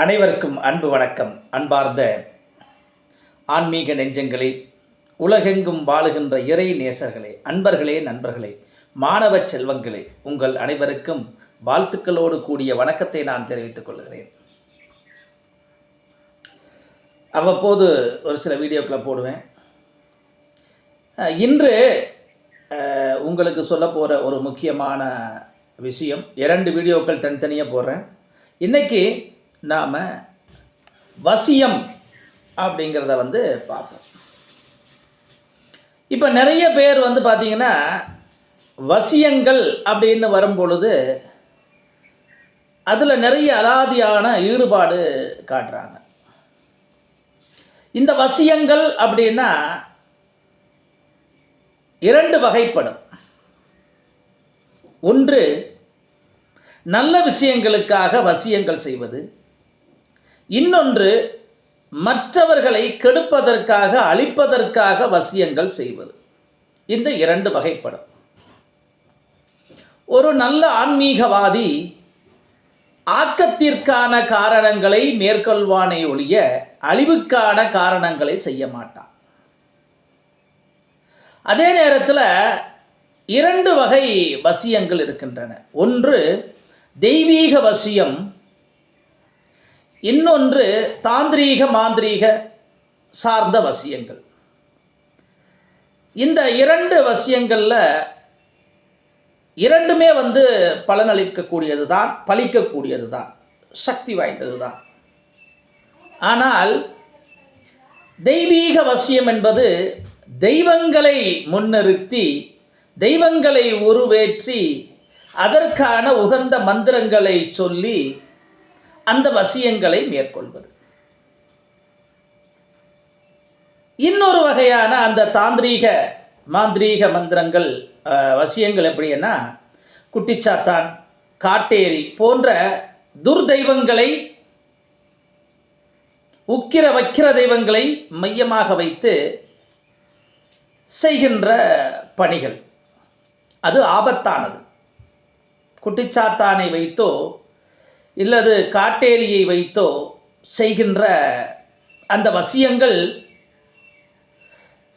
அனைவருக்கும் அன்பு வணக்கம். அன்பார்ந்த ஆன்மீக நெஞ்சங்களே உலகெங்கும் வாழுகின்ற இறை நேசர்களே அன்பர்களே நண்பர்களே மாணவ செல்வங்களே உங்கள் அனைவருக்கும் வாழ்த்துக்களோடு கூடிய வணக்கத்தை நான் தெரிவித்துக் கொள்கிறேன். அவ்வப்போது ஒரு சில வீடியோக்களை போடுவேன். இன்று உங்களுக்கு சொல்ல போகிற ஒரு முக்கியமான விஷயம் இரண்டு வீடியோக்கள் தனித்தனியாக போடுறேன். இன்னைக்கு நாம் வசியம் அப்படிங்கிறத வந்து பார்ப்போம். இப்போ நிறைய பேர் வந்து பார்த்தீங்கன்னா வசியங்கள் அப்படின்னு வரும் பொழுது அதில் நிறைய அலாதியான ஈடுபாடு காட்டுறாங்க. இந்த வசியங்கள் அப்படின்னா இரண்டு வகைப்படும். ஒன்று நல்ல விஷயங்களுக்காக வசியங்கள் செய்வது. இன்னொன்று மற்றவர்களை கெடுப்பதற்காக அழிப்பதற்காக வசியங்கள் செய்வது. இந்த இரண்டு வகைப்படும். ஒரு நல்ல ஆன்மீகவாதி ஆக்கத்திற்கான காரணங்களை மேற்கொள்வானே ஒழிய அழிவுக்கான காரணங்களை செய்ய மாட்டான். அதே நேரத்தில் இரண்டு வகை வசியங்கள் இருக்கின்றன. ஒன்று தெய்வீக வசியம் இன்னொன்று தாந்திரீக மாந்திரீக சார்ந்த வசியங்கள். இந்த இரண்டு வசியங்களில் இரண்டுமே வந்து பலனளிக்கக்கூடியது தான் பலிக்கக்கூடியது தான் சக்தி வாய்ந்தது தான் ஆனால் தெய்வீக வசியம் என்பது தெய்வங்களை முன்னிறுத்தி தெய்வங்களை உருவேற்றி அதற்கான உகந்த மந்திரங்களை சொல்லி அந்த வசியங்களை மேற்கொள்வது. இன்னொரு வகையான அந்த தாந்திரீக மாந்திரீக மந்திரங்கள் வசியங்கள் எப்படின்னா குட்டிச்சாத்தான் காட்டேரி போன்ற துர்தெய்வங்களை உக்கிர வக்கிர தெய்வங்களை மையமாக வைத்து செய்கின்ற பணிகள். அது ஆபத்தானது. குட்டிச்சாத்தானை வைத்தோ இல்லது காட்டேரியை வைத்தோ செய்கின்ற அந்த வசியங்கள்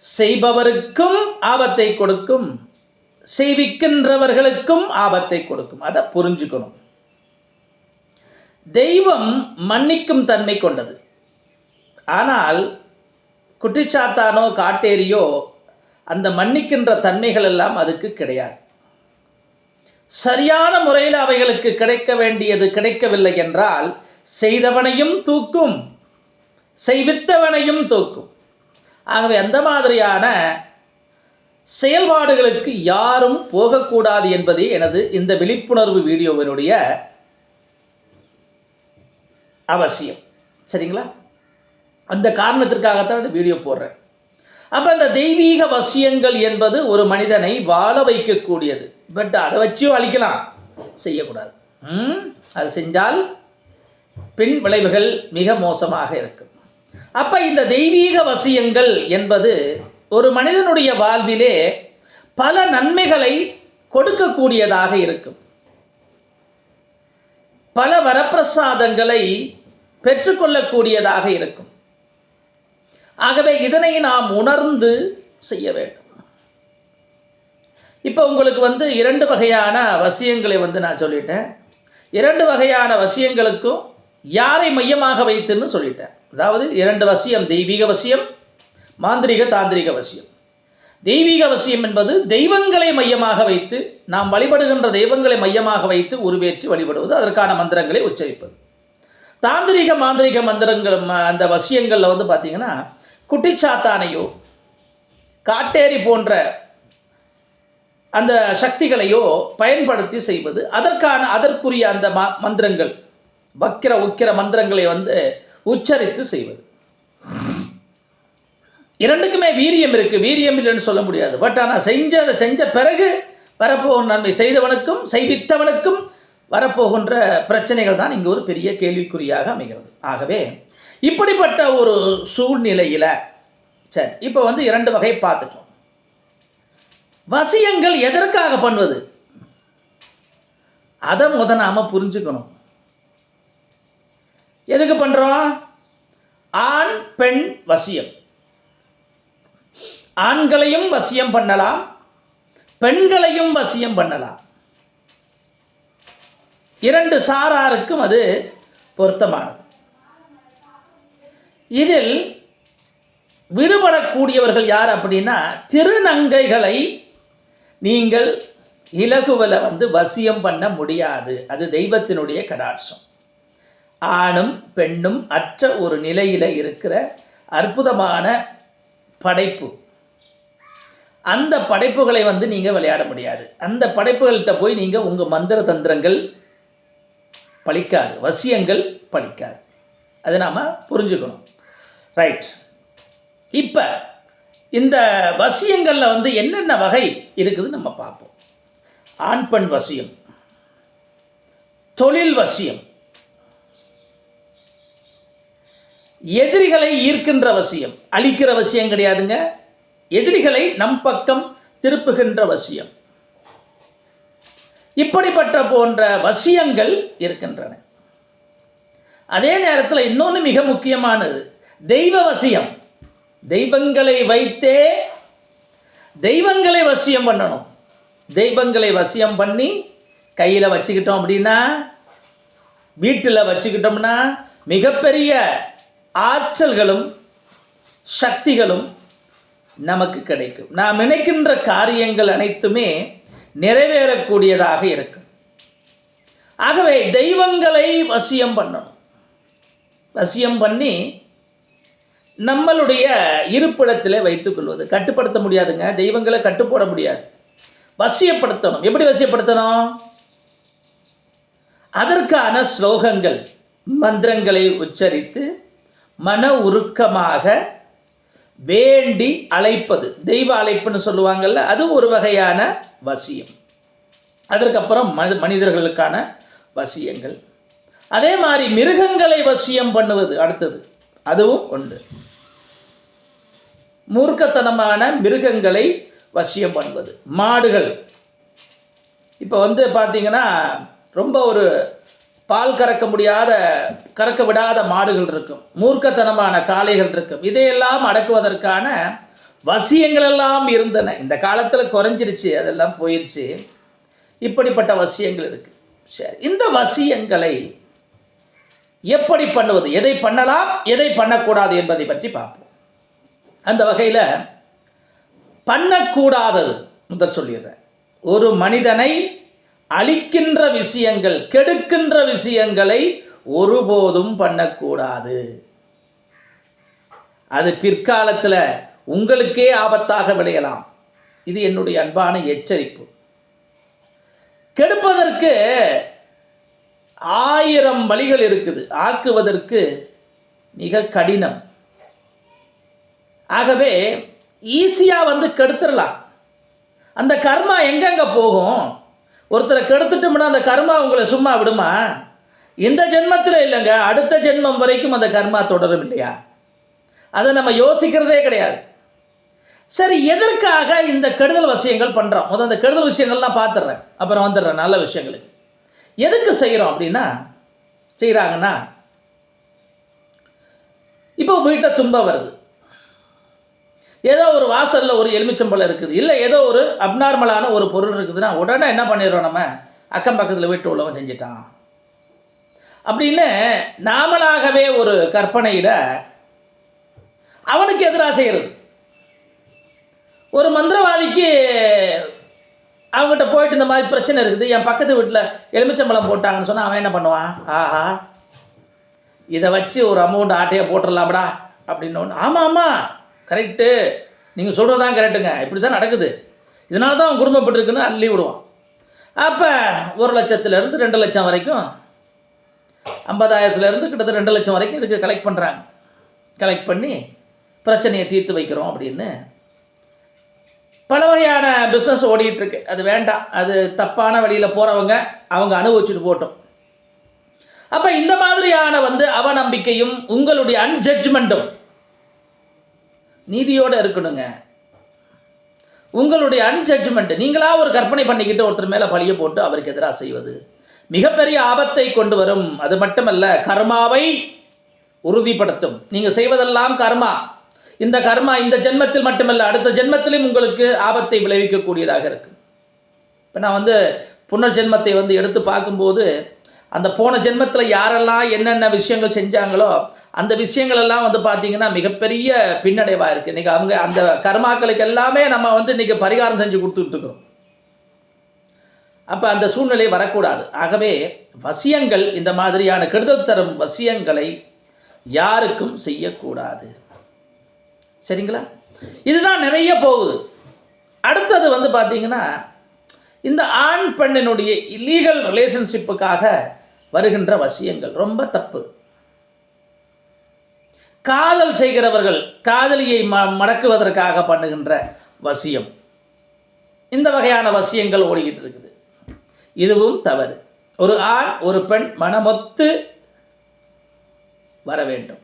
செய்பவருக்கும் ஆபத்தை கொடுக்கும் செய்விக்கின்றவர்களுக்கும் ஆபத்தை கொடுக்கும். அதை புரிஞ்சுக்கணும். தெய்வம் மன்னிக்கும் தன்மை கொண்டது. ஆனால் குட்டிச்சாத்தானோ காட்டேரியோ அந்த மன்னிக்கின்ற தன்மைகள் எல்லாம் அதுக்கு கிடையாது. சரியான முறையில் அவைகளுக்கு கிடைக்க வேண்டியது கிடைக்கவில்லை என்றால் செய்தவனையும் தூக்கும். செய்வித்தவனையும் தூக்கும். ஆகவே அந்த மாதிரியான செயல்பாடுகளுக்கு யாரும் போகக்கூடாது என்பதே எனது இந்த விழிப்புணர்வு வீடியோவினுடைய அவசியம். சரிங்களா? அந்த காரணத்திற்காகத்தான் இந்த வீடியோ போடுறேன். அப்போ அந்த தெய்வீக வசியங்கள் என்பது ஒரு மனிதனை வாழ வைக்கக்கூடியது. பட் அதை வச்சியும் அழிக்கலாம். செய்யக்கூடாது. ம்? அது செஞ்சால் பின் விளைவுகள் மிக மோசமாக இருக்கும். அப்போ இந்த தெய்வீக வசியங்கள் என்பது ஒரு மனிதனுடைய வாழ்விலே பல நன்மைகளை கொடுக்கக்கூடியதாக இருக்கும். பல வரப்பிரசாதங்களை பெற்றுக்கொள்ளக்கூடியதாக இருக்கும். ஆகவே இதனை நாம் உணர்ந்து செய்ய வேண்டும். இப்போ உங்களுக்கு வந்து இரண்டு வகையான வசியங்களை வந்து நான் சொல்லிட்டேன். இரண்டு வகையான வசியங்களுக்கும் யாரை மையமாக வைத்துன்னு சொல்லிட்டேன். அதாவது இரண்டு வசியம் தெய்வீக வசியம் மாந்திரிக தாந்திரிக வசியம். தெய்வீக வசியம் என்பது தெய்வங்களை மையமாக வைத்து நாம் வழிபடுகின்ற தெய்வங்களை மையமாக வைத்து உருவேற்றி வழிபடுவது அதற்கான மந்திரங்களை உச்சரிப்பது. தாந்திரிக மாந்திரிக மந்திரங்கள் அந்த வசியங்களில் வந்து பார்த்திங்கன்னா குட்டிச்சாத்தானையோ காட்டேரி போன்ற அந்த சக்திகளையோ பயன்படுத்தி செய்வது அதற்கான அதற்குரிய அந்த ம மந்திரங்கள் வக்கிர உக்கிர மந்திரங்களை வந்து உச்சரித்து செய்வது. இரண்டுக்குமே வீரியம் இருக்குது வீரியம் இல்லைன்னு சொல்ல முடியாது. பட் ஆனால் செஞ்ச அதை செஞ்ச பிறகு வரப்போகும் நன்மை செய்தவனுக்கும் செய்வித்தவனுக்கும் வரப்போகின்ற பிரச்சனைகள் தான் இங்கே ஒரு பெரிய கேள்விக்குறியாக அமைகிறது. ஆகவே இப்படிப்பட்ட ஒரு சூழ்நிலையில் சரி இப்போ வந்து இரண்டு வகை பார்த்துட்டோம். வசியங்கள் எதற்காக பண்ணுவது? அதை முத நாம் புரிஞ்சுக்கணும். எதுக்கு பண்ணுறோம் ஆண் பெண் வசியம். ஆண்களையும் வசியம் பண்ணலாம் பெண்களையும் வசியம் பண்ணலாம். இரண்டு சாராருக்கும் அது பொருத்தமானது. இதில் விடுபடக்கூடியவர்கள் யார் அப்படின்னா திருநங்கைகளை நீங்கள் இலகுவில் வந்து வசியம் பண்ண முடியாது. அது தெய்வத்தினுடைய கடாட்சம். ஆணும் பெண்ணும் அற்ற ஒரு நிலையில் இருக்கிற அற்புதமான படைப்பு. அந்த படைப்புகளை வந்து நீங்கள் விளையாட முடியாது. அந்த படைப்புகள்கிட்ட போய் நீங்கள் உங்கள் மந்திர தந்திரங்கள் பழிக்காது. வசியங்கள் பலிக்காது அதை நாம் புரிஞ்சுக்கணும். ரைட் இப்போ இந்த வசியங்களில் வந்து என்னென்ன வகை இருக்குது நம்ம பார்ப்போம். ஆண் பெண் வசியம். தொழில் வசியம். எதிரிகளை ஈர்க்கின்ற வசியம். அழிக்கிற வசியம் கிடையாதுங்க. எதிரிகளை நம் பக்கம் திருப்புகின்ற வசியம். இப்படிப்பட்ட போன்ற வசியங்கள் இருக்கின்றன. அதே நேரத்தில் இன்னொன்று மிக முக்கியமானது. தெய்வ வசியம். தெய்வங்களை வைத்தே தெய்வங்களை வசியம் பண்ணணும். தெய்வங்களை வசியம் பண்ணி கையில் வச்சுக்கிட்டோம் அப்படின்னா வீட்டில் வச்சுக்கிட்டோம்னா மிகப்பெரிய ஆற்றல்களும் சக்திகளும் நமக்கு கிடைக்கும். நாம் நினைக்கின்ற காரியங்கள் அனைத்துமே நிறைவேறக்கூடியதாக இருக்கும். ஆகவே தெய்வங்களை வசியம் பண்ணணும். வசியம் பண்ணி நம்மளுடைய இருப்பிடத்தில் வைத்துக்கொள்வது. கட்டுப்படுத்த முடியாதுங்க. தெய்வங்களை கட்டுப்போட முடியாது. வசியப்படுத்தணும். எப்படி வசியப்படுத்தணும்? அதற்கான ஸ்லோகங்கள் மந்திரங்களை உச்சரித்து மன உருக்கமாக வேண்டி அழைப்பது. தெய்வ அழைப்புன்னு சொல்லுவாங்கள்ல அது ஒரு வகையான வசியம். அதற்கப்புறம் மனி மனிதர்களுக்கான வசியங்கள். அதே மாதிரி மிருகங்களை வசியம் பண்ணுவது அடுத்தது. அதுவும் உண்டு. மூர்க்கத்தனமான மிருகங்களை வசியம் பண்ணுவது. மாடுகள். இப்போ வந்து பார்த்திங்கன்னா ரொம்ப ஒரு பால் கறக்க முடியாத கறக்க விடாத மாடுகள் இருக்கும். மூர்க்கத்தனமான காளைகள் இருக்கும். இதையெல்லாம் அடக்குவதற்கான வசியங்கள் எல்லாம் இருந்தன. இந்த காலத்தில் குறைஞ்சிருச்சு அதெல்லாம் போயிடுச்சு இப்படிப்பட்ட வசியங்கள் இருக்குது சரி இந்த வசியங்களை எப்படி பண்ணுவது? எதை பண்ணலாம்? எதை பண்ணக்கூடாது என்பதை பற்றி பார்ப்போம். அந்த வகையில் பண்ணக்கூடாதது முதல் சொல்லிடுறேன். ஒரு மனிதனை அழிக்கின்ற விஷயங்கள் கெடுக்கின்ற விஷயங்களை ஒருபோதும் பண்ணக்கூடாது. அது பிற்காலத்தில் உங்களுக்கே ஆபத்தாக விளையலாம். இது என்னுடைய அன்பான எச்சரிப்பு. கெடுப்பதற்கு ஆயிரம் வழிகள் இருக்குது. ஆக்குவதற்கு மிக கடினம். ஆகவே ஈஸியாக வந்து கெடுத்துடலாம். அந்த கர்மா எங்கெங்கே போகும்? ஒருத்தரை கெடுத்துட்டோம்னா அந்த கர்மா உங்களை சும்மா விடுமா? இந்த ஜென்மத்தில் இல்லைங்க அடுத்த ஜென்மம் வரைக்கும் அந்த கர்மா தொடரும் இல்லையா? அதை நம்ம யோசிக்கிறதே கிடையாது. சரி எதற்காக இந்த கெடுதல் விஷயங்கள் பண்ணுறோம் முதல் அந்த கெடுதல் விஷயங்கள்லாம் பார்த்துட்றேன். அப்புறம் வந்துடுறேன் நல்ல விஷயங்களுக்கு. எதுக்கு செய்கிறோம் அப்படின்னா செய்கிறாங்கன்னா இப்போ வீட்டை துன்பம் வருது. ஏதோ ஒரு வாசலில் ஒரு எலுமிச்சம்பழம் இருக்குது. இல்லை ஏதோ ஒரு அப்நார்மலான ஒரு பொருள் இருக்குதுன்னா உடனே என்ன பண்ணிடுறோம் நம்ம? அக்கம் பக்கத்தில் வீட்டு உள்ளவன் செஞ்சிட்டான். அப்படின்னு நாமளாகவே ஒரு கற்பனையில் அவனுக்கு எதிராக செய்கிறது ஒரு மந்திரவாதிக்கு அவங்ககிட்ட போயிட்டு இந்த மாதிரி பிரச்சனை இருக்குது. என் பக்கத்து வீட்டில் எலுமிச்சம்பழம் போட்டாங்கன்னு சொன்னால் அவன் என்ன பண்ணுவான்? ஆஹா இதை வச்சு ஒரு அமௌண்ட் ஆட்டையை போட்டுடலாம்டா அப்படின்னு. ஆமாம் ஆமாம் கரெக்டு நீங்கள் சொல்கிறது தான் கரெக்டுங்க இப்படி தான் நடக்குது. இதனால தான் அவன் குடும்பப்பட்டிருக்குன்னு அள்ளி விடுவான். அப்போ ஒரு லட்சத்துலேருந்து ரெண்டு லட்சம் வரைக்கும் ஐம்பதாயிரத்துலேருந்து கிட்டத்தட்ட ரெண்டு லட்சம் வரைக்கும் இதுக்கு கலெக்ட் பண்ணுறாங்க கலெக்ட் பண்ணி பிரச்சனையை தீர்த்து வைக்கிறோம் அப்படின்னு பல வகையான பிஸ்னஸ் ஓடிட்டு அது வேண்டாம். அது தப்பான வழியில் போகிறவங்க அவங்க அனுபவிச்சுட்டு போட்டோம் அப்போ இந்த மாதிரியான வந்து அவநம்பிக்கையும் உங்களுடைய அன்ஜட்ஜ்மெண்ட்டும் நீதியோடு இருக்கணுங்க. உங்களுடைய அன்ஜட்ஜ்மெண்ட் நீங்களா ஒரு கற்பனை பண்ணிக்கிட்டு ஒருத்தர் மேலே பழிய போட்டு அவருக்கு எதிராக செய்வது. மிகப்பெரிய ஆபத்தை கொண்டு வரும். அது மட்டுமல்ல கர்மாவை உறுதிப்படுத்தும். நீங்கள் செய்வதெல்லாம் கர்மா. இந்த கர்மா இந்த ஜென்மத்தில் மட்டுமல்ல அடுத்த ஜென்மத்திலும் உங்களுக்கு ஆபத்தை விளைவிக்கக்கூடியதாக இருக்கும். இப்போ நான் வந்து புனர் ஜென்மத்தை வந்து எடுத்து பார்க்கும்போது அந்த போன ஜென்மத்தில் யாரெல்லாம் என்னென்ன விஷயங்கள் செஞ்சாங்களோ அந்த விஷயங்கள் எல்லாம் வந்து பார்த்தீங்கன்னா மிகப்பெரிய பின்னடைவாக இருக்குது இன்றைக்கி அவங்க அந்த கர்மாக்களுக்கு எல்லாமே நம்ம வந்து இன்றைக்கி பரிகாரம் செஞ்சு கொடுத்துட்ருக்குறோம். அப்போ அந்த சூழ்நிலை வரக்கூடாது. ஆகவே வசியங்கள் இந்த மாதிரியான கெடுதல் தரும் வசியங்களை யாருக்கும் செய்யக்கூடாது. சரிங்களா? இதுதான் நிறைய போகுது. அடுத்தது வந்து பார்த்தீங்கன்னா இந்த ஆண் பெண்ணினுடைய லீகல் ரிலேஷன்ஷிப்புக்காக வருகின்ற வசியங்கள். ரொம்ப தப்பு. காதல் செய்கிறவர்கள் காதலியை ம மடக்குவதற்காக பண்ணுகின்ற வசியம். இந்த வகையான வசியங்கள் ஓடிக்கிட்டு இருக்குது இதுவும் தவறு. ஒரு ஆண் ஒரு பெண் மனமொத்து வர வேண்டும்.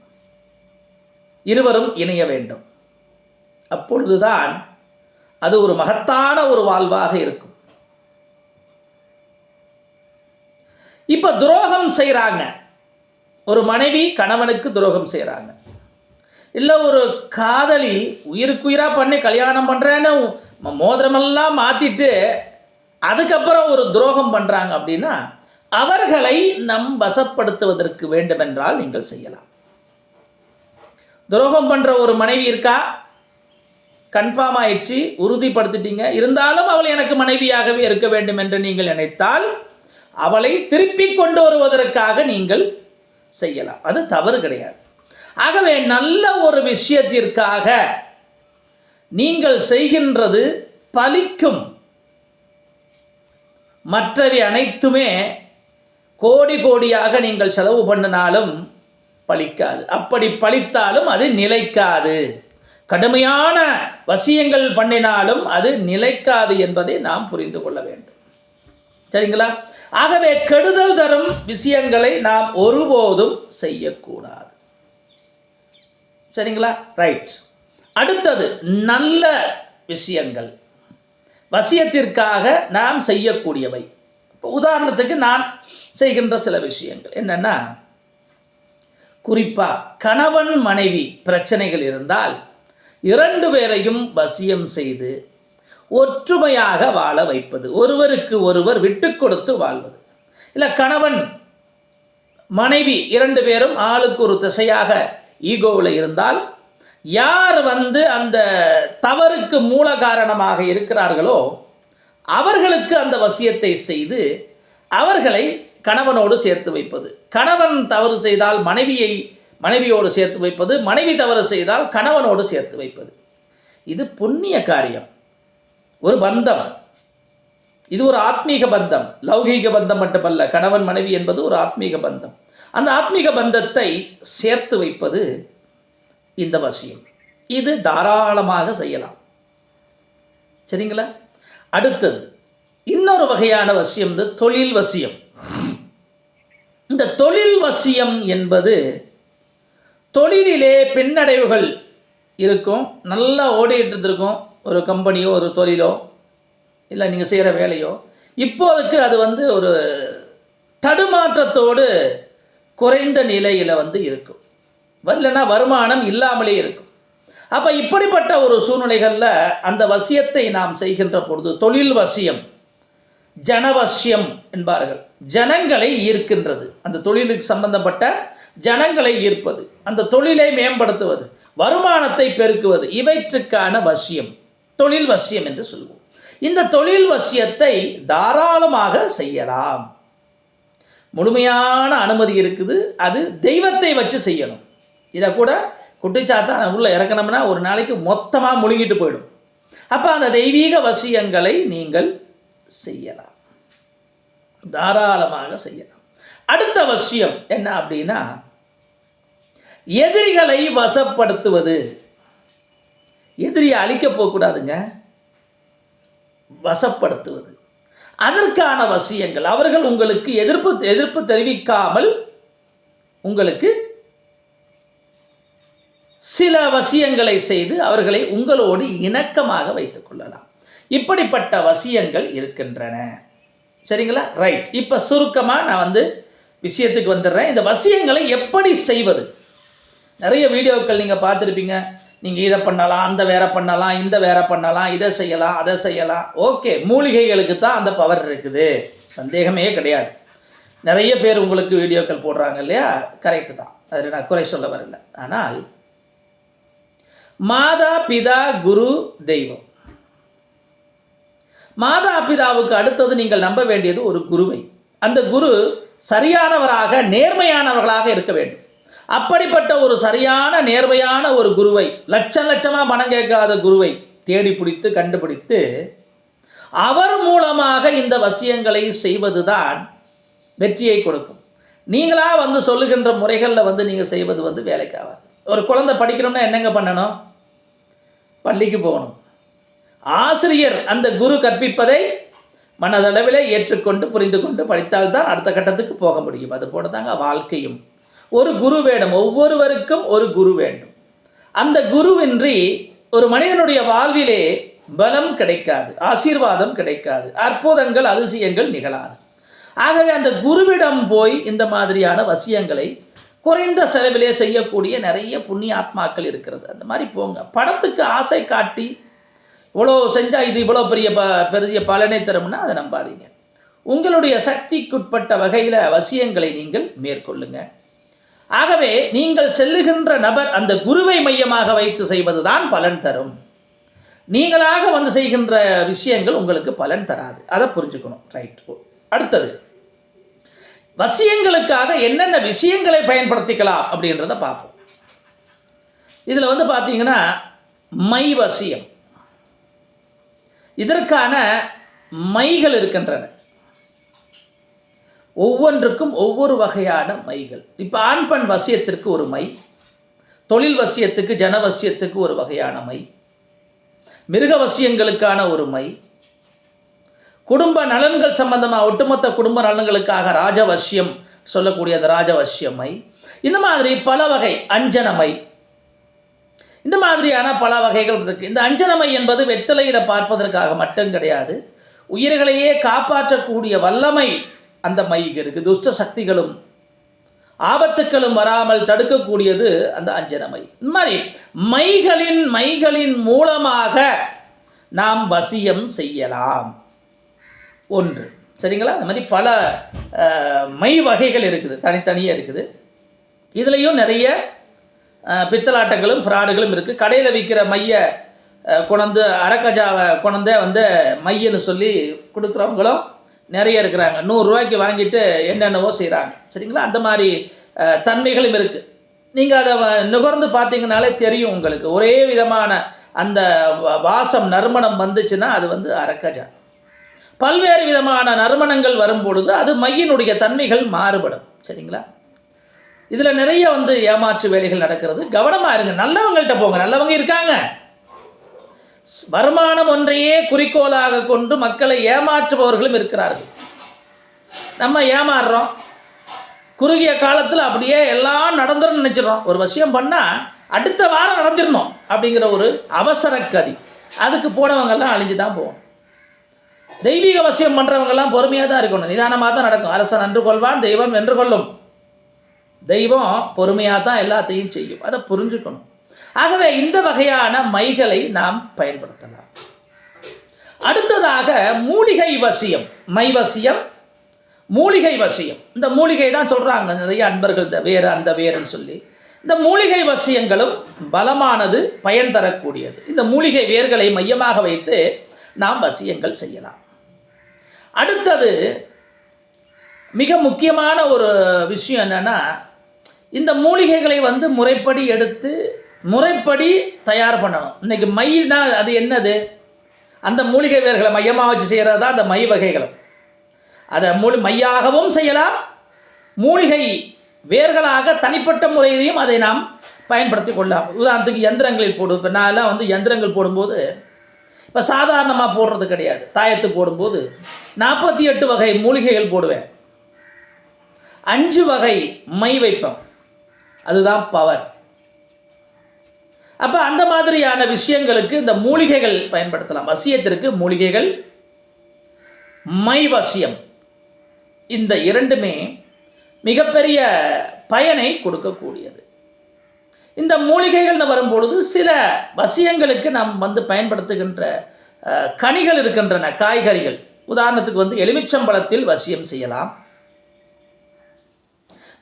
இருவரும் இணைய வேண்டும். அப்பொழுதுதான் அது ஒரு மகத்தான ஒரு வாழ்வாக இருக்கும். இப்போ துரோகம் செய்கிறாங்க ஒரு மனைவி கணவனுக்கு துரோகம் செய்கிறாங்க இல்லை ஒரு காதலி உயிருக்குயிராக பண்ணி கல்யாணம் பண்ணுறேன்னு மோதிரமெல்லாம் மாற்றிட்டு அதுக்கப்புறம் ஒரு துரோகம் பண்ணுறாங்க அப்படின்னா அவர்களை நம் வசப்படுத்துவதற்கு வேண்டுமென்றால் நீங்கள் செய்யலாம். துரோகம் பண்ணுற ஒரு மனைவி இருக்கா? கன்ஃபார்ம் ஆயிடுச்சு உறுதிப்படுத்திட்டீங்க. இருந்தாலும் அவள் எனக்கு மனைவியாகவே இருக்க வேண்டும் என்று நீங்கள் நினைத்தால் அவளை திருப்பி கொண்டு வருவதற்காக நீங்கள் செய்யலாம். அது தவறு கிடையாது. ஆகவே நல்ல ஒரு விஷயத்திற்காக நீங்கள் செய்கின்றது பலிக்கும். மற்றவை அனைத்துமே கோடி கோடியாக நீங்கள் செலவு பண்ணினாலும் பலிக்காது. அப்படி பலித்தாலும் அது நிலைக்காது. கடுமையான வசியங்கள் பண்ணினாலும் அது நிலைக்காது என்பதை நாம் புரிந்து கொள்ள வேண்டும். சரிங்களா? ஆகவே கெடுதல் தரும் விஷயங்களை நாம் ஒருபோதும் செய்யக்கூடாது. சரிங்களா? ரைட் அடுத்தது நல்ல விஷயங்கள். வசியத்திற்காக நாம் செய்யக்கூடியவை. இப்போ உதாரணத்துக்கு நான் செய்கின்ற சில விஷயங்கள். என்னென்னா குறிப்பாக கணவன் மனைவி பிரச்சனைகள் இருந்தால் இரண்டு பேரையும் வசியம் செய்து ஒற்றுமையாக வாழ வைப்பது. ஒருவருக்கு ஒருவர் விட்டு கொடுத்து வாழ்வது. இல்லை கணவன் மனைவி இரண்டு பேரும் ஆளுக்கு ஒரு திசையாக ஈகோவில் இருந்தால் யார் வந்து அந்த தவறுக்கு மூல காரணமாக இருக்கிறார்களோ அவர்களுக்கு அந்த வசியத்தை செய்து அவர்களை கணவனோடு சேர்த்து வைப்பது. கணவன் தவறு செய்தால் மனைவியை மனைவியோடு சேர்த்து வைப்பது. மனைவி தவறு செய்தால் கணவனோடு சேர்த்து வைப்பது. இது புண்ணிய காரியம். ஒரு பந்தம். இது ஒரு ஆத்மீக பந்தம். லௌகீக பந்தம் மட்டுமல்ல கணவன் மனைவி என்பது ஒரு ஆத்மீக பந்தம். அந்த ஆத்மீக பந்தத்தை சேர்த்து வைப்பது இந்த வசியம். இது தாராளமாக செய்யலாம். சரிங்களா? அடுத்தது இன்னொரு வகையான வசியம் இந்த தொழில் வசியம். இந்த தொழில் வசியம் என்பது தொழிலிலே பின்னடைவுகள் இருக்கும். நல்லா ஓடிட்டு இருந்திருக்கும். ஒரு கம்பெனியோ ஒரு தொழிலோ இல்லை நீங்கள் செய்கிற வேலையோ இப்போதுக்கு அது வந்து ஒரு தடுமாற்றத்தோடு குறைந்த நிலையில் வந்து இருக்கும். வரலன்னா வருமானம் இல்லாமலே இருக்கும். அப்போ இப்படிப்பட்ட ஒரு சூழ்நிலைகளில் அந்த வசியத்தை நாம் செய்கின்ற பொழுது தொழில் வசியம் ஜனவசியம் என்பார்கள். ஜனங்களை ஈர்க்கின்றது. அந்த தொழிலுக்கு சம்பந்தப்பட்ட ஜனங்களை ஈர்ப்பது அந்த தொழிலை மேம்படுத்துவது வருமானத்தை பெருக்குவது இவற்றுக்கான வசியம். தொழில் வசியம் என்று சொல்வோம் இந்த தொழில் வசியத்தை தாராளமாக செய்யலாம். முழுமையான அனுமதி இருக்குது. அது தெய்வத்தை வச்சு செய்யணும். இதை கூட குட்டிச்சாத்தான் உள்ள இறக்கணும்னா ஒரு நாளைக்கு மொத்தமாக முழுங்கிட்டு போயிடும். அப்போ அந்த தெய்வீக வசியங்களை நீங்கள் செய்யலாம். தாராளமாக செய்யலாம். அடுத்த வசியம் என்ன அப்படின்னா எதிரிகளை வசப்படுத்துவது. எதிரியை அழிக்க போகக்கூடாதுங்க. வசப்படுத்துவது. அதற்கான வசியங்கள். அவர்கள் உங்களுக்கு எதிர்ப்பு எதிர்ப்பு தெரிவிக்காமல் உங்களுக்கு சில வசியங்களை செய்து அவர்களை உங்களோடு இணக்கமாக வைத்துக் கொள்ளலாம். இப்படிப்பட்ட வசியங்கள் இருக்கின்றன. சரிங்களா? ரைட் இப்போ சுருக்கமாக நான் வந்து விஷயத்துக்கு வந்துடுறேன். இந்த வசியங்களை எப்படி செய்வது? நிறைய வீடியோக்கள் நீங்கள் பார்த்துருப்பீங்க. நீங்கள் இதை பண்ணலாம் அந்த வேற பண்ணலாம் இந்த வேற பண்ணலாம் இதை செய்யலாம் அதை செய்யலாம். ஓகே மூலிகைகளுக்கு தான் அந்த பவர் இருக்குது. சந்தேகமே கிடையாது. நிறைய பேர் உங்களுக்கு வீடியோக்கள் போடுறாங்க இல்லையா? கரெக்டு தான். அதில் நான் குறை சொல்ல வரல. ஆனால் மாதா பிதா குரு தெய்வம். மாதா பிதாவுக்கு அடுத்தது நீங்கள் நம்ப வேண்டியது ஒரு குருவை. அந்த குரு சரியானவராக நேர்மையானவர்களாக இருக்க வேண்டும். அப்படிப்பட்ட ஒரு சரியான நேர்மையான ஒரு குருவை லட்சம் லட்சமாக பணம் கேட்காத குருவை தேடி பிடித்து கண்டுபிடித்து அவர் மூலமாக இந்த வசியங்களை செய்வதுதான் வெற்றியை கொடுக்கும். நீங்களா வந்து சொல்லுகின்ற முறைகளில் வந்து நீங்கள் செய்வது வந்து வேலைக்காகாது. ஒரு குழந்தை படிக்கணும்னா என்னங்க பண்ணணும்? பள்ளிக்கு போகணும். ஆசிரியர் அந்த குரு கற்பிப்பதை மனதளவில் ஏற்றுக்கொண்டு புரிந்து கொண்டு படித்தால்தான் அடுத்த கட்டத்துக்கு போக முடியும். அது போல தாங்க வாழ்க்கையும். ஒரு குரு வேடம் ஒவ்வொருவருக்கும் ஒரு குரு வேண்டும். அந்த குருவின்றி ஒரு மனிதனுடைய வாழ்விலே பலம் கிடைக்காது ஆசீர்வாதம் கிடைக்காது அற்புதங்கள் அதிசயங்கள் நிகழாது. ஆகவே அந்த குருவிடம் போய் இந்த மாதிரியான வசியங்களை குறைந்த செலவிலே செய்யக்கூடிய நிறைய புண்ணிய ஆத்மாக்கள் இருக்கிறது. அந்த மாதிரி போங்க. படத்துக்கு ஆசை காட்டி இவ்வளோ செஞ்சால் இது இவ்வளோ பெரிய ப பெரிய பலனை தரும்னா அதை நம்பாதீங்க. உங்களுடைய சக்திக்குட்பட்ட வகையில் வசியங்களை நீங்கள் மேற்கொள்ளுங்கள் ஆகவே நீங்கள் செல்லுகின்ற நபர் அந்த குருவை மையமாக வைத்து செய்வதுதான் பலன் தரும். நீங்களாக வந்து செய்கின்ற விஷயங்கள் உங்களுக்கு பலன் தராது. அதை புரிஞ்சுக்கணும். ரைட் அடுத்தது வசியங்களுக்காக என்னென்ன விஷயங்களை பயன்படுத்திக்கலாம் அப்படின்றத பார்ப்போம். இதில் வந்து பார்த்தீங்கன்னா மை வசியம். இதற்கான மைகள் இருக்கின்றன. ஒவ்வொன்றுக்கும் ஒவ்வொரு வகையான மைகள். இப்போ ஆண் பெண் வசியத்திற்கு ஒரு மை தொழில் வசியத்துக்கு ஜனவசியத்துக்கு ஒரு வகையான மை மிருக வசியங்களுக்கான ஒரு மை குடும்ப நலன்கள் சம்பந்தமாக ஒட்டுமொத்த குடும்ப நலன்களுக்காக ராஜவசியம் சொல்லக்கூடிய அந்த ராஜவசியமை இந்த மாதிரி பல வகை அஞ்சனமை இந்த மாதிரியான பல வகைகள் இருக்குது இந்த அஞ்சனமை என்பது வெத்தலையில் பார்ப்பதற்காக மட்டும் கிடையாது உயிர்களையே காப்பாற்றக்கூடிய வல்லமை அந்த மைக்கு இருக்குது துஷ்ட சக்திகளும் ஆபத்துக்களும் வராமல் தடுக்கக்கூடியது அந்த அஞ்சன மை. இந்த மாதிரி மைகளின் மைகளின் மூலமாக நாம் வசியம் செய்யலாம். ஒன்று. சரிங்களா? அந்த மாதிரி பல மை வகைகள் இருக்குது. தனித்தனியாக இருக்குது. இதுலேயும் நிறைய பித்தலாட்டங்களும் ஃப்ராடுகளும் இருக்குது கடையில் விற்கிற மையை அஹ், கொணந்து அரக்கஜாவை கொணந்தே வந்து மையன்னு சொல்லி கொடுக்குறவங்களும் நிறைய இருக்கிறாங்க. நூறுரூவாய்க்கு வாங்கிட்டு என்னென்னவோ செய்கிறாங்க சரிங்களா? அந்த மாதிரி தன்மைகளும் இருக்குது நீங்கள் அதை வ- நுகர்ந்து பார்த்தீங்கனாலே தெரியும் உங்களுக்கு. ஒரே விதமான அந்த வாசம் நறுமணம் வந்துச்சுன்னா அது வந்து அரக்கஜா. பல்வேறு விதமான நறுமணங்கள் வரும் பொழுது அது மையினுடைய தன்மைகள் மாறுபடும். சரிங்களா? இதில் நிறைய வந்து ஏமாற்று வேலைகள் நடக்கிறது. கவனமாக இருங்க. நல்லவங்கள்ட்ட போங்க. நல்லவங்க இருக்காங்க. வருமானம் ஒன்றையே குறிக்கோளாக கொண்டு மக்களை ஏமாற்றுபவர்களும் இருக்கிறார்கள். நம்ம ஏமாறுறோம். குறுகிய காலத்தில் அப்படியே எல்லாம் நடந்துரும் நினச்சிடறோம். ஒரு விஷயம் பண்ணால் அடுத்த வாரம் நடந்துடணும் அப்படிங்கிற ஒரு அவசர கதி. அதுக்கு போனவங்கெல்லாம் அழிஞ்சு தான் போகணும். தெய்வீக வசியம் பண்ணுறவங்கெல்லாம் பொறுமையாக தான் இருக்கணும். நிதானமாக தான் நடக்கும். அரசன் நன்று கொள்வான் தெய்வம் வென்று கொள்ளும். தெய்வம் பொறுமையாக தான் எல்லாத்தையும் செய்யும். அதை புரிஞ்சுக்கணும். ஆகவே இந்த வகையான மைகளை நாம் பயன்படுத்தலாம். அடுத்ததாக மூலிகை வசியம் மை வசியம் மூலிகை வசியம். இந்த மூலிகை தான் சொல்கிறாங்க நிறைய அன்பர்கள் இந்த வேறு அந்த வேறுன்னு சொல்லி. இந்த மூலிகை வசியங்களும் பலமானது பயன் தரக்கூடியது. இந்த மூலிகை வேர்களை மையமாக வைத்து நாம் வசியங்கள் செய்யலாம். அடுத்தது மிக முக்கியமான ஒரு விஷயம் என்னென்னா இந்த மூலிகைகளை வந்து முறைப்படி எடுத்து முறைப்படி தயார் பண்ணணும். இன்னைக்கு மைனா அது என்னது? அந்த மூலிகை வேர்களை மையமாக வச்சு செய்கிறது தான் அந்த மை வகைகளும். அதை மூலி மையாகவும் செய்யலாம். மூலிகை வேர்களாக தனிப்பட்ட முறையிலையும் அதை நாம் பயன்படுத்தி கொள்ளலாம். உதாரணத்துக்கு எந்திரங்களில் போடும் இப்போ நான்லாம் வந்து எந்திரங்கள் போடும்போது இப்போ சாதாரணமாக போடுறது கிடையாது. தாயத்து போடும்போது நாற்பத்தி எட்டு வகை மூலிகைகள் போடுவேன். அஞ்சு வகை மை வைப்பேன் அதுதான் பவர். அப்போ அந்த மாதிரியான விஷயங்களுக்கு இந்த மூலிகைகள் பயன்படுத்தலாம். வசியத்திற்கு மூலிகைகள் மை வசியம் இந்த இரண்டுமே மிகப்பெரிய பயனை கொடுக்கக்கூடியது. இந்த மூலிகைகள்னு வரும்பொழுது சில வசியங்களுக்கு நாம் வந்து பயன்படுத்துகின்ற கனிகள் இருக்கின்றன காய்கறிகள். உதாரணத்துக்கு வந்து எலுமிச்சம்பழத்தில் வசியம் செய்யலாம்.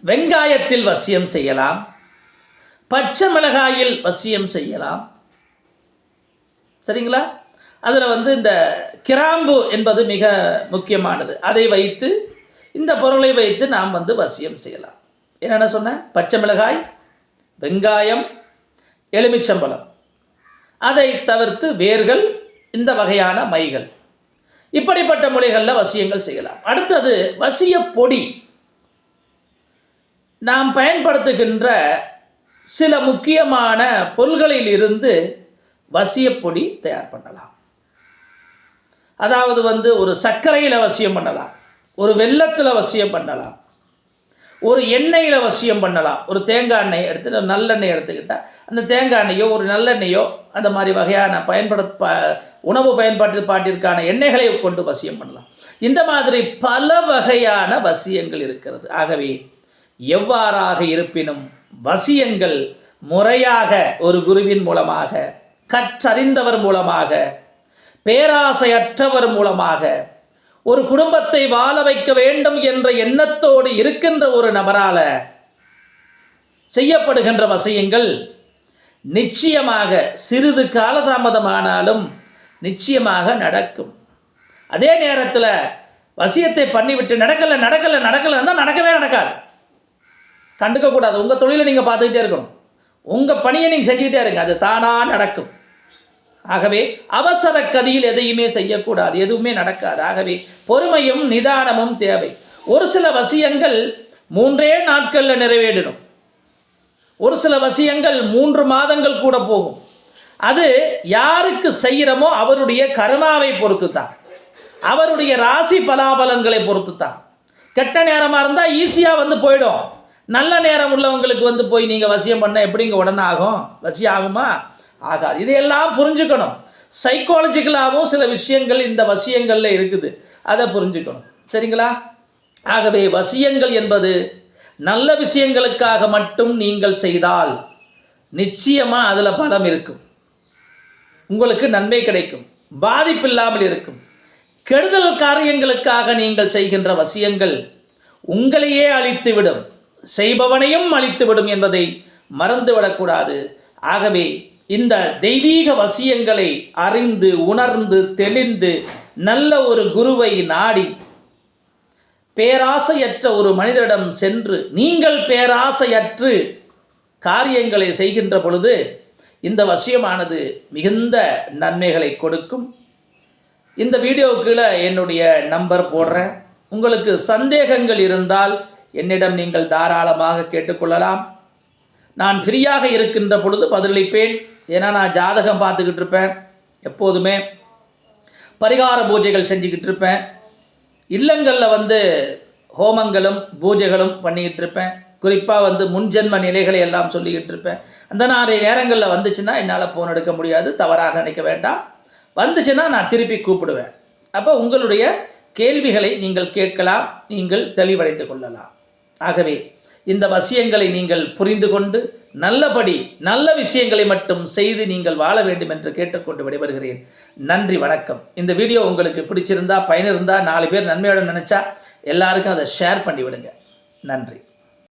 வெங்காயத்தில் வசியம் செய்யலாம். பச்சை மிளகாயில் வசியம் செய்யலாம். சரிங்களா? அதில் வந்து இந்த கிராம்பு என்பது மிக முக்கியமானது. அதை வைத்து இந்த பொருளை வைத்து நாம் வந்து வசியம் செய்யலாம். என்னென்ன சொன்னேன்? பச்சை மிளகாய் வெங்காயம் எலுமிச்சம்பழம். அதை தவிர்த்து வேர்கள் இந்த வகையான மைகள். இப்படிப்பட்ட முறைகளில் வசியங்கள் செய்யலாம். அடுத்தது வசிய பொடி. நாம் பயன்படுத்துகின்ற சில முக்கியமான பொருள்களில் இருந்து வசியப்பொடி தயார் பண்ணலாம். அதாவது வந்து ஒரு சர்க்கரையில் வசியம் பண்ணலாம். ஒரு வெள்ளத்தில் வசியம் பண்ணலாம். ஒரு எண்ணெயில் வசியம் பண்ணலாம். ஒரு தேங்காய் எண்ணெய் எடுத்து ஒரு நல்லெண்ணெய் எடுத்துக்கிட்டால் அந்த தேங்காய் எண்ணெயோ ஒரு நல்லெண்ணெயோ அந்த மாதிரி வகையான பயன்பட ப உணவு பயன்பாட்டு பாட்டிற்கான எண்ணெய்களை கொண்டு வசியம் பண்ணலாம். இந்த மாதிரி பல வகையான வசியங்கள் இருக்கிறது. ஆகவே எவ்வாறாக இருப்பினும் வசியங்கள் முறையாக ஒரு குருவின் மூலமாக கற்றறிந்தவர் மூலமாக பேராசையற்றவர் மூலமாக ஒரு குடும்பத்தை வாழ வைக்க வேண்டும் என்ற எண்ணத்தோடு இருக்கின்ற ஒரு நபரால செய்யப்படுகின்ற வசியங்கள் நிச்சயமாக சிறிது காலதாமதமானாலும் நிச்சயமாக நடக்கும். அதே நேரத்தில் வசியத்தை பண்ணிவிட்டு நடக்கலை நடக்கலை நடக்கலைன்னு தான் நடக்கவே நடக்காது. கண்டுக்கக்கூடாது. உங்கள் தொழிலை நீங்கள் பார்த்துக்கிட்டே இருக்கணும். உங்கள் பணியை நீங்கள் செஞ்சுக்கிட்டே இருங்க. அது தானாக நடக்கும். ஆகவே அவசர கதியில் எதையுமே செய்யக்கூடாது. எதுவுமே நடக்காது. ஆகவே பொறுமையும் நிதானமும் தேவை. ஒரு சில வசியங்கள் மூன்றே நாட்களில் நிறைவேறணும் ஒரு சில வசியங்கள் மூன்று மாதங்கள் கூட போகும். அது யாருக்கு செய்கிறோமோ அவருடைய கருமாவை பொறுத்து தான் அவருடைய ராசி பலாபலன்களை பொறுத்து தான் கெட்ட நேரமாக இருந்தால் ஈஸியாக வந்து போயிடும். நல்ல நேரம் உள்ளவங்களுக்கு வந்து போய் நீங்கள் வசியம் பண்ண எப்படிங்க உடனே ஆகும்? வசியம் ஆகுமா? ஆகாது. இதையெல்லாம் புரிஞ்சுக்கணும். சைக்காலஜிக்கலாகவும் சில விஷயங்கள் இந்த வசியங்களில் இருக்குது. அதை புரிஞ்சுக்கணும். சரிங்களா? ஆகவே வசியங்கள் என்பது நல்ல விஷயங்களுக்காக மட்டும் நீங்கள் செய்தால் நிச்சயமாக அதில் பலம் இருக்கும். உங்களுக்கு நன்மை கிடைக்கும். பாதிப்பில்லாமல் இருக்கும். கெடுதல் காரியங்களுக்காக நீங்கள் செய்கின்ற வசியங்கள் உங்களையே அழித்துவிடும். செய்பவனையும் அழித்துவிடும் என்பதை மறந்துவிடக்கூடாது. ஆகவே இந்த தெய்வீக வசியங்களை அறிந்து உணர்ந்து தெளிந்து நல்ல ஒரு குருவை நாடி பேராசையற்ற ஒரு மனிதரிடம் சென்று நீங்கள் பேராசையற்று காரியங்களை செய்கின்ற பொழுது இந்த வசியமானது மிகுந்த நன்மைகளை கொடுக்கும். இந்த வீடியோ கீழே என்னுடைய நம்பர் போடுறேன். உங்களுக்கு சந்தேகங்கள் இருந்தால் என்னிடம் நீங்கள் தாராளமாக கேட்டுக்கொள்ளலாம். நான் ஃப்ரீயாக இருக்கின்ற பொழுது பதிலளிப்பேன். ஏன்னா நான் ஜாதகம் பார்த்துக்கிட்டு இருப்பேன். எப்போதுமே பரிகார பூஜைகள் செஞ்சுக்கிட்டு இருப்பேன். இல்லங்களில் வந்து ஹோமங்களும் பூஜைகளும் பண்ணிக்கிட்டு இருப்பேன். குறிப்பாக வந்து முன்ஜென்ம நிலைகளை எல்லாம் சொல்லிக்கிட்டு இருப்பேன். அந்த நாலு நேரங்களில் வந்துச்சுன்னா என்னால் ஃபோன் எடுக்க முடியாது. தவறாக நினைக்க வேண்டாம். வந்துச்சுன்னா நான் திருப்பி கூப்பிடுவேன். அப்போ உங்களுடைய கேள்விகளை நீங்கள் கேட்கலாம். நீங்கள் தெளிவடைந்து கொள்ளலாம். ஆகவே இந்த வசியங்களை நீங்கள் புரிந்து கொண்டு நல்லபடி நல்ல விஷயங்களை மட்டும் செய்து நீங்கள் வாழ வேண்டும் என்று கேட்டுக்கொண்டு விடைபெறுகிறேன். நன்றி வணக்கம். இந்த வீடியோ உங்களுக்கு பிடிச்சிருந்தா பயனிருந்தா நாலு பேர் நன்மையோட நினச்சா எல்லாருக்கும் அதை ஷேர் பண்ணி விடுங்க நன்றி.